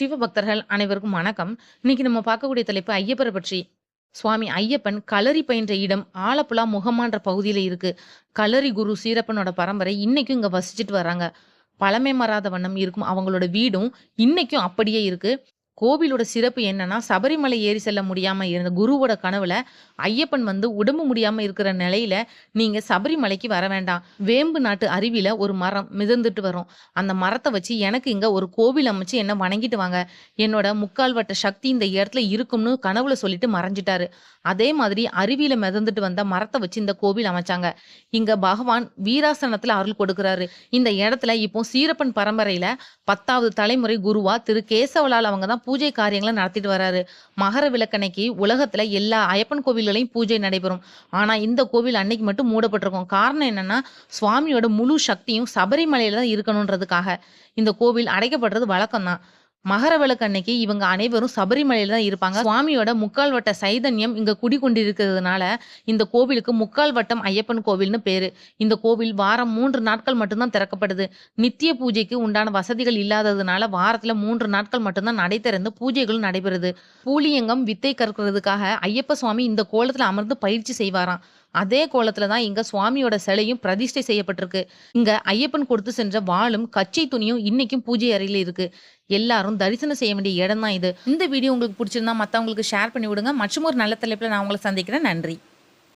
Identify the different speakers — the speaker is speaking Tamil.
Speaker 1: சிவபக்தர்கள் அனைவருக்கும் வணக்கம். இன்னைக்கு நம்ம பார்க்கக்கூடிய தலைப்பு ஐயப்பரை பற்றி. சுவாமி ஐயப்பன் களரி பயின்ற இடம் ஆலப்புழா முகமான்ற பகுதியில் இருக்கு. களரி குரு சீரப்பனோட பரம்பரை இன்னைக்கும் இங்க வசிச்சுட்டு வராங்க. பழமை மாறாத வண்ணம் இருக்கும். அவங்களோட வீடும் இன்னைக்கும் அப்படியே இருக்கு. கோவிலோட சிறப்பு என்னன்னா சபரிமலை ஏறி செல்ல முடியாம இருந்த குருவோட கனவுல ஐயப்பன் வந்து உடம்பு முடியாம இருக்கிற நிலையில நீங்க சபரிமலைக்கு வர வேண்டாம். வேம்பு நாட்டு அருவியில ஒரு மரம் மிதந்துட்டு வரும். அந்த மரத்தை வச்சு எனக்கு இங்க ஒரு கோவில் அமைச்சு என்ன வணங்கிட்டு வாங்க. என்னோட முக்கால் வட்ட சக்தி இந்த இடத்துல இருக்கும்னு கனவுல சொல்லிட்டு மறைஞ்சிட்டாரு. அதே மாதிரி அருவியில மிதந்துட்டு வந்த மரத்தை வச்சு இந்த கோவில் அமைச்சாங்க. இங்க பகவான் வீராசனத்துல அருள் கொடுக்கிறாரு. இந்த இடத்துல இப்போ சீரப்பன் பரம்பரையில பத்தாவது தலைமுறை குருவா திரு கேசவலால் அவங்க தான் பூஜை காரியங்களை நடத்திட்டு வராரு. மகர விளக்கணைக்கு உலகத்துல எல்லா ஐயப்பன் கோவில்களையும் பூஜை நடைபெறும். ஆனா இந்த கோவில் அன்னைக்கு மட்டும் மூடப்பட்டிருக்கும். காரணம் என்னன்னா சுவாமியோட முழு சக்தியும் சபரிமலையில தான் இருக்கணுன்றதுக்காக. இந்த கோவில் அடைக்கப்படுறது வழக்கம்தான். தான் மகரவிளக்கு அன்னைக்கு இவங்க அனைவரும் சபரிமலையில தான் இருப்பாங்க. சுவாமியோட முக்கால் வட்ட சைதன்யம் இங்க குடிகொண்டிருக்கிறதுனால இந்த கோவிலுக்கு முக்கால் வட்டம் ஐயப்பன் கோவில்னு பேரு. இந்த கோவில் வாரம் மூன்று நாட்கள் மட்டும்தான் திறக்கப்படுது. நித்திய பூஜைக்கு உண்டான வசதிகள் இல்லாததுனால வாரத்துல மூன்று நாட்கள் மட்டும்தான் நடை திறந்து பூஜைகளும் நடைபெறுது. பூலியங்கம் வித்தை கற்கிறதுக்காக ஐயப்ப சுவாமி இந்த கோலத்துல அமர்ந்து பயிற்சி செய்வாராம். அதே கோலத்துல தான் இங்க சுவாமியோட சிலையும் பிரதிஷ்டை செய்யப்பட்டிருக்கு. இங்க ஐயப்பன் கொடுத்து சென்ற வாளும் கச்சை துணியும் இன்னைக்கும் பூஜை அறையில இருக்கு. எல்லாரும் தரிசனம் செய்ய வேண்டிய இடம் தான் இது. இந்த வீடியோ உங்களுக்கு பிடிச்சிருந்தா மத்தவங்களுக்கு ஷேர் பண்ணி விடுங்க. மற்றும் ஒரு நல்ல தலைப்புல நான் உங்களை சந்திக்கிறேன். நன்றி.